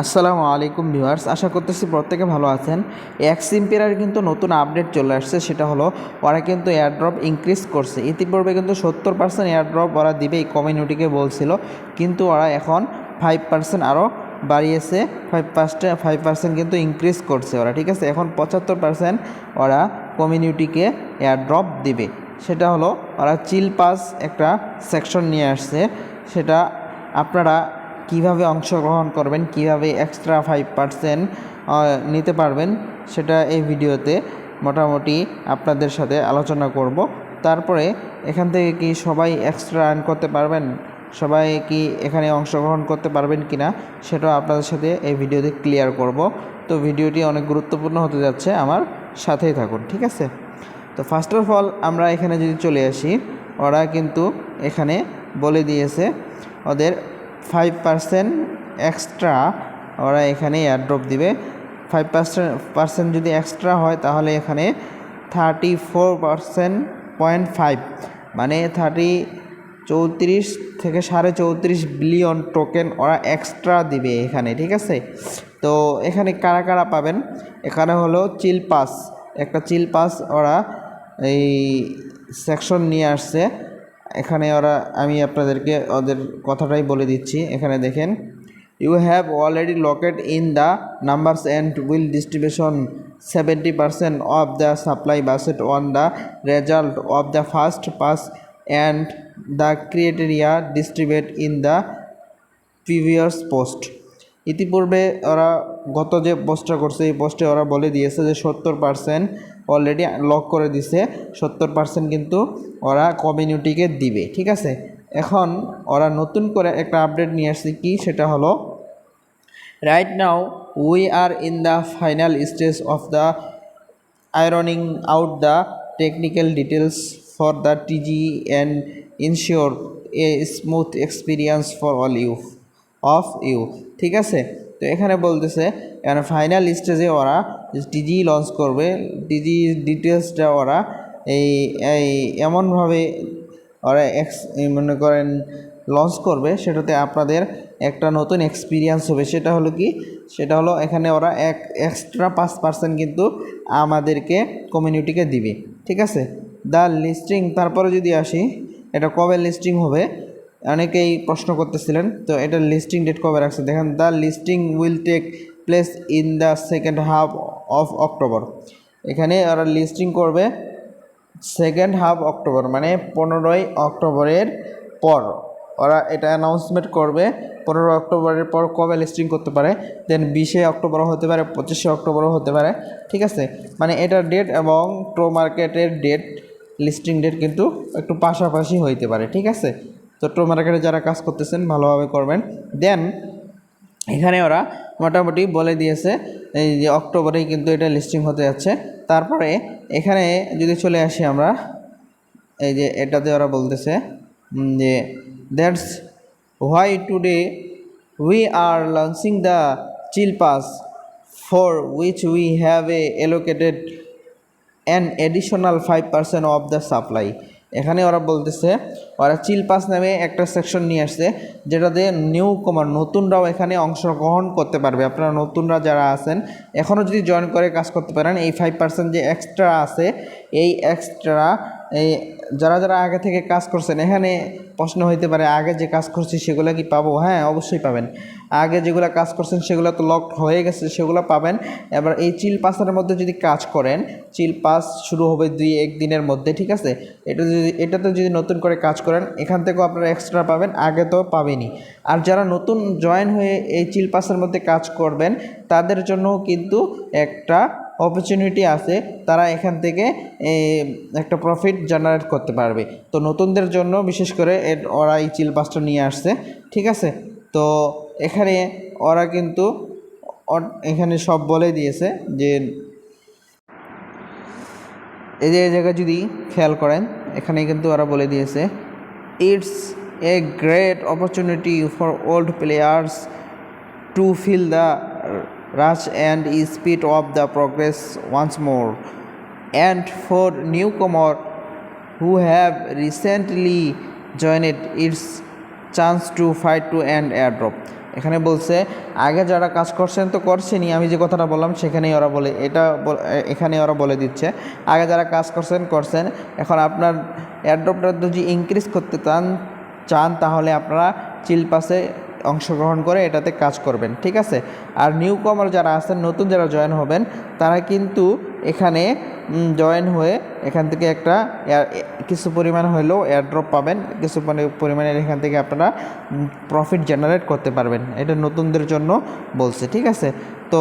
আসসালামু আলাইকুম ভিউয়ার্স, আশা করতেছি প্রত্যেকে ভালো আছেন। এক্স ইম্পেরার কিন্তু নতুন আপডেট চলে আসছে, সেটা হলো ওরা কিন্তু এয়ারড্রপ ইনক্রিজ করছে। ইতিপূর্বে কিন্তু সত্তর পার্সেন্ট এয়ারড্রপ ওরা দিবে এই কমিউনিটিকে বলছিল, কিন্তু ওরা এখন ফাইভ পার্সেন্ট আরও বাড়িয়েছে ফাইভ পার্সেন্ট ফাইভ পার্সেন্ট কিন্তু ইনক্রিজ করছে ওরা, ঠিক আছে? এখন পঁচাত্তর পার্সেন্ট ওরা কমিউনিটিকে এয়ারড্রপ দিবে। সেটা হলো ওরা চিল পাস একটা সেকশন নিয়ে আসছে, সেটা আপনারা কীভাবে অংশগ্রহণ করবেন, কীভাবে এক্সট্রা ফাইভ পার্সেন্ট নিতে পারবেন, সেটা এই ভিডিওতে মোটামুটি আপনাদের সাথে আলোচনা করব। তারপরে এখান থেকে কি সবাই এক্সট্রা আর্ন করতে পারবেন? সবাই কি এখানে অংশগ্রহণ করতে পারবেন কি না সেটাও আপনাদের সাথে এই ভিডিওতে ক্লিয়ার করব। তো ভিডিওটি অনেক গুরুত্বপূর্ণ হতে যাচ্ছে, আমার সাথেই থাকুন, ঠিক আছে? তো ফার্স্ট অফ অল আমরা এখানে যদি চলে আসি, ওরা কিন্তু এখানে বলে দিয়েছে ওদের ফাইভ পার্সেন্ট এক্সট্রা ওরা এখানে এয়ারড্রপ দিবে। ফাইভ পার্সেন্ট পার্সেন্ট যদি এক্সট্রা হয় তাহলে এখানে thirty four percent point five মানে থার্টি চৌত্রিশ থেকে সাড়ে চৌত্রিশ বিলিয়ন টোকেন ওরা এক্সট্রা দিবে এখানে, ঠিক আছে? তো এখানে কারা কারা পাবেন? এখানে হলো চিল পাস একটা চিল পাস ওরা এই সেকশন নিয়ে আসছে। এখানে ওরা, আমি আপনাদেরকে ওদের কথাটাই বলে দিচ্ছি। এখানে দেখেন you have already locate in the numbers and will distribution seventy percent of the supply based on the result of the first pass and the criteria distribute in the previous post ইতিপূর্বে ওরা গত যে পোস্টটা করছে, এই পোস্টে ওরা বলে দিয়েছে যে সত্তর পার্সেন্ট অলরেডি লক করে দিছে। সত্তর পার্সেন্ট কিন্তু ওরা কমিউনিটিকে দিবে, ঠিক আছে? এখন ওরা নতুন করে একটা আপডেট নিয়ে আসছে কি? সেটা হলো right now we are in the final stage of the ironing out the technical details for the TG and ensure a smooth experience for all you of you ঠিক আছে? তো এখানে বলতেছে, এখানে ফাইনাল স্টেজে ওরা টিজি লঞ্চ করবে টিজি ডিটেলসটা ওরা, এই এই, এমনভাবে ওরা এক্স মনে করেন লঞ্চ করবে, সেটাতে আপনাদের একটা নতুন এক্সপিরিয়েন্স হবে। সেটা হলো কি? সেটা হলো এখানে ওরা এক এক্সট্রা পাঁচ পার্সেন্ট কিন্তু আমাদেরকে কমিউনিটিকে দিবে, ঠিক আছে? দ্য লিস্টিং তারপরে যদি আসি, এটা কবে লিস্টিং হবে? অনেকেই প্রশ্ন করতেছিলেন, তো এটার লিস্টিং ডেট কবে রাখছে? দেখেন the listing will take place in the second half of October এখানে ওরা লিস্টিং করবে সেকেন্ড হাফ অক্টোবর মানে পনেরোই অক্টোবরের পর। ওরা এটা অ্যানাউন্সমেন্ট করবে পনেরো অক্টোবরের পর কবে লিস্টিং করতে পারে। দেন বিশে অক্টোবরও হতে পারে, পঁচিশে অক্টোবরও হতে পারে, ঠিক আছে? মানে এটার ডেট এবং প্রো মার্কেটের ডেট লিস্টিং ডেট কিন্তু একটু পাশাপাশি হইতে পারে, ঠিক আছে? ট্রো মার্কেটে যারা কাজ করতেছেন, ভালোভাবে করবেন। দেন, এখানে ওরা মোটামুটি বলে দিয়েছে, এই যে অক্টোবরেই কিন্তু এটা লিস্টিং হতে যাচ্ছে। তারপরে এখানে যদি চলে আসি আমরা, এই যে এটাতে ওরা বলতেছে যে that's why today we are launching the chill pass for which we have a allocated an additional five percent of the supply এখানে ওরা বলতেছে, ওরা চিলপাস নামে একটা সেকশন নিয়ে আসছে, যেটা দিয়ে নিউ কমার নতুনরাও এখানে অংশগ্রহণ করতে পারবে। আপনারা নতুনরা যারা আছেন, এখনও যদি জয়েন করে কাজ করতে পারেন, এই ফাইভ পার্সেন্ট যে এক্সট্রা আছে, এই এক্সট্রা এই যারা যারা আগে থেকে কাজ করছেন, এখানে প্রশ্ন হইতে পারে, আগে যে কাজ করছি সেগুলো কি পাবো? হ্যাঁ অবশ্যই পাবেন। আগে যেগুলো কাজ করছেন সেগুলো তো লক হয়ে গেছে, সেগুলো পাবেন। এবার এই চিল পাসের মধ্যে যদি কাজ করেন, চিল পাস শুরু হবে দুই এক দিনের মধ্যে, ঠিক আছে? এটা যদি এটাতে যদি নতুন করে কাজ করেন, এখান থেকেও আপনারা এক্সট্রা পাবেন, আগে তো পাবেনই। আর যারা নতুন জয়েন হয়ে এই চিল পাসের মধ্যে কাজ করবেন, তাদের জন্য কিন্তু একটা অপরচুনিটি আছে, তারা এখান থেকে একটা প্রফিট জেনারেট করতে পারবে। তো নতুনদের জন্য বিশেষ করে ওরা এই চিল পাসটা নিয়ে আসছে, ঠিক আছে? তো এখানে ওরা কিন্তু এখানে সব বলে দিয়েছে যে, এই যে জায়গায় যদি খেয়াল করেন, এখানে কিন্তু ওরা বলে দিয়েছে it's a great opportunity for old players to fill the rush and speed of the progress once more. And for newcomer who have recently joined, its chance to fight to end airdrop. এখানে বলছে, আগে যারা কাজ করছেন তো করছেনই। আমি যে কথাটা বললাম, সেখানেই ওরা বলে, এটা এখানে ওরা বলে দিচ্ছে, আগে যারা কাজ করছেন করছেন। এখন আপনার এয়ারড্রপটা যদি ইনক্রিজ করতে চান চান তাহলে আপনারা চিল পাসে অংশগ্রহণ করে এটাতে কাজ করবেন, ঠিক আছে? আর নিউ কমার যারা আছেন, নতুন যারা জয়েন হবেন, তারা কিন্তু এখানে জয়েন হয়ে এখান থেকে একটা কিছু পরিমাণ হলেও এয়ারড্রপ পাবেন, কিছু পরিমাণে পরিমাণের এখান থেকে আপনারা প্রফিট জেনারেট করতে পারবেন। এটা নতুনদের জন্য বলছে, ঠিক আছে? তো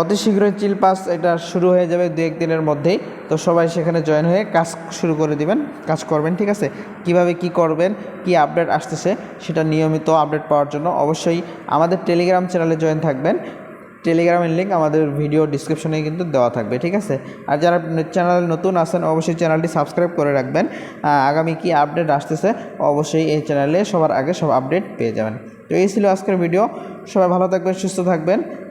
অতি শীঘ্রই চিল পাস এটা শুরু হয়ে যাবে দু একদিনের মধ্যেই। তো সবাই সেখানে জয়েন হয়ে কাজ শুরু করে দিবেন, কাজ করবেন, ঠিক আছে? কীভাবে কি করবেন, কি আপডেট আসতেছে সেটা নিয়মিত আপডেট পাওয়ার জন্য অবশ্যই আমাদের টেলিগ্রাম চ্যানেলে জয়েন থাকবেন। টেলিগ্রামের লিঙ্ক আমাদের ভিডিও ডিসক্রিপশনে কিন্তু দেওয়া থাকবে, ঠিক আছে? আর যারা চ্যানেল নতুন আছেন, অবশ্যই চ্যানেলটি সাবস্ক্রাইব করে রাখবেন। আগামী কি আপডেট আসতেছে অবশ্যই এই চ্যানেলে সবার আগে সব আপডেট পেয়ে যাবেন। তো এই ছিল আজকের ভিডিও সবাই ভালো থাকবেন, সুস্থ থাকবেন।